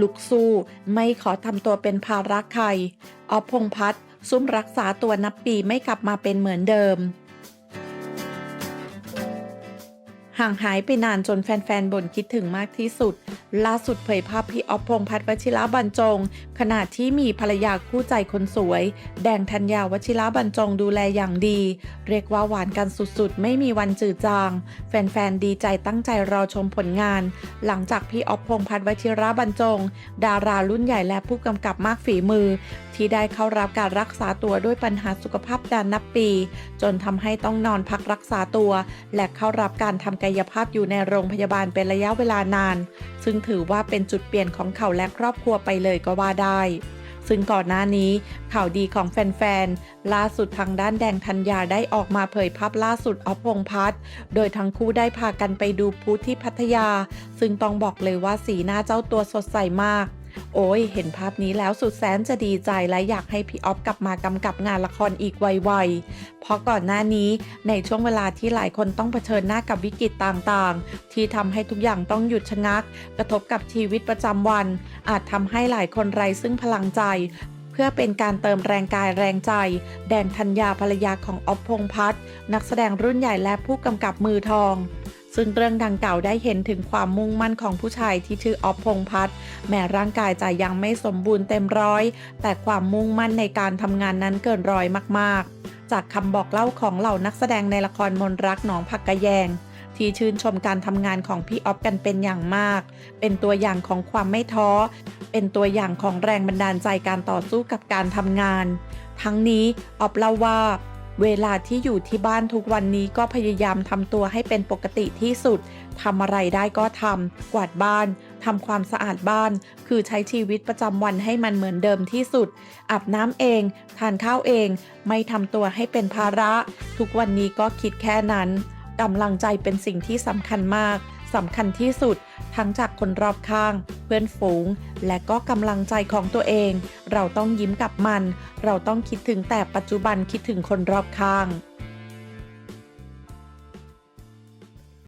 ลุกสู้ไม่ขอทำตัวเป็นภาระใครออพงพัฒน์ซุ่มรักษาตัวนับปีไม่กลับมาเป็นเหมือนเดิม ห่างหายไปนานจนแฟนๆบ่นคิดถึงมากที่สุด ล่าสุดเผยภาพพี่ออฟพงษ์พัฒน์วชิระบรรจง ขณะที่มีภรรยาคู่ใจคนสวย แดงธัญญาวชิระบรรจงดูแลอย่างดี เรียกว่าหวานกันสุดๆ ไม่มีวันจืดจาง แฟนๆ ดีใจตั้งใจรอชมผลงาน หลังจากพี่ออฟพงษ์พัฒน์วชิระบรรจง ดารารุ่นใหญ่และผู้กำกับมากฝีมือ ที่ได้เข้ารับการรักษาตัวด้วยปัญหาสุขภาพดานนับปี จนทำให้ต้องนอนพักรักษาตัว และเข้ารับการทำกายภาพอยู่ในโรงพยาบาลเป็นระยะเวลานาน ซึ่งถือว่าเป็นจุดเปลี่ยนของเขาและครอบครัวไปเลยก็ว่าได้ซึ่งก่อนหน้านี้ข่าวดีของแฟนๆ ล่าสุดทางด้านแดงธัญญาได้ออกมาเผยภาพล่าสุดออฟพงพัฒโดยทั้งคู่ได้พากันไปดูพุธที่พัทยา ซึ่งต้องบอกเลยว่าสีหน้าเจ้าตัวสดใสมาก โอ้ย เห็นภาพนี้แล้วสุดแสนจะดีใจและอยากให้พี่ออฟกลับมากำกับงานละครอีกไวๆ เพราะก่อนหน้านี้ในช่วงเวลาที่หลายคนต้องเผชิญหน้ากับวิกฤตต่างๆ ที่ทำให้ทุกอย่างต้องหยุดชะงัก กระทบกับชีวิตประจำวัน อาจทำให้หลายคนไร้ซึ่งพลังใจ เพื่อเป็นการเติมแรงกายแรงใจ แดงธัญญาภรรยาของออฟพงพัฒน์นักแสดงรุ่นใหญ่และผู้กำกับมือทอง ซึ่งเรื่องดังกล่าวได้เห็นถึงความมุ่งมั่นของผู้ชายที่ชื่อออฟพงพัฒน์แม้ร่างกายจะยังไม่สมบูรณ์เต็มร้อย แต่ความมุ่งมั่นในการทำงานนั้นเกินร้อยมากๆ จากคำบอกเล่าของเหล่านักแสดงในละครมนรักหนองผักกะแยงที่ชื่นชมการทำงานของพี่ออฟกันเป็นอย่างมาก เป็นตัวอย่างของความไม่ท้อ เป็นตัวอย่างของแรงบันดาลใจการต่อสู้กับการทำงาน ทั้งนี้ออฟเล่าว่า เวลาที่อยู่ที่บ้านทุกวันนี้ก็พยายามทำตัวให้เป็นปกติที่สุดทำอะไรได้ก็ทำกวาดบ้านทำความสะอาดบ้าน คือใช้ชีวิตประจำวันให้มันเหมือนเดิมที่สุด อาบน้ำเอง ทานข้าวเอง ไม่ทำตัวให้เป็นภาระ ทุกวันนี้ก็คิดแค่นั้นกำลังใจเป็นสิ่งที่สำคัญมากสำคัญที่สุด ทั้งจากคนรอบข้าง พื่อนฝูง และก็กำลังใจของตัวเอง เราต้องยิ้มกับมัน เราต้องคิดถึงแต่ปัจจุบันคิดถึงคนรอบข้าง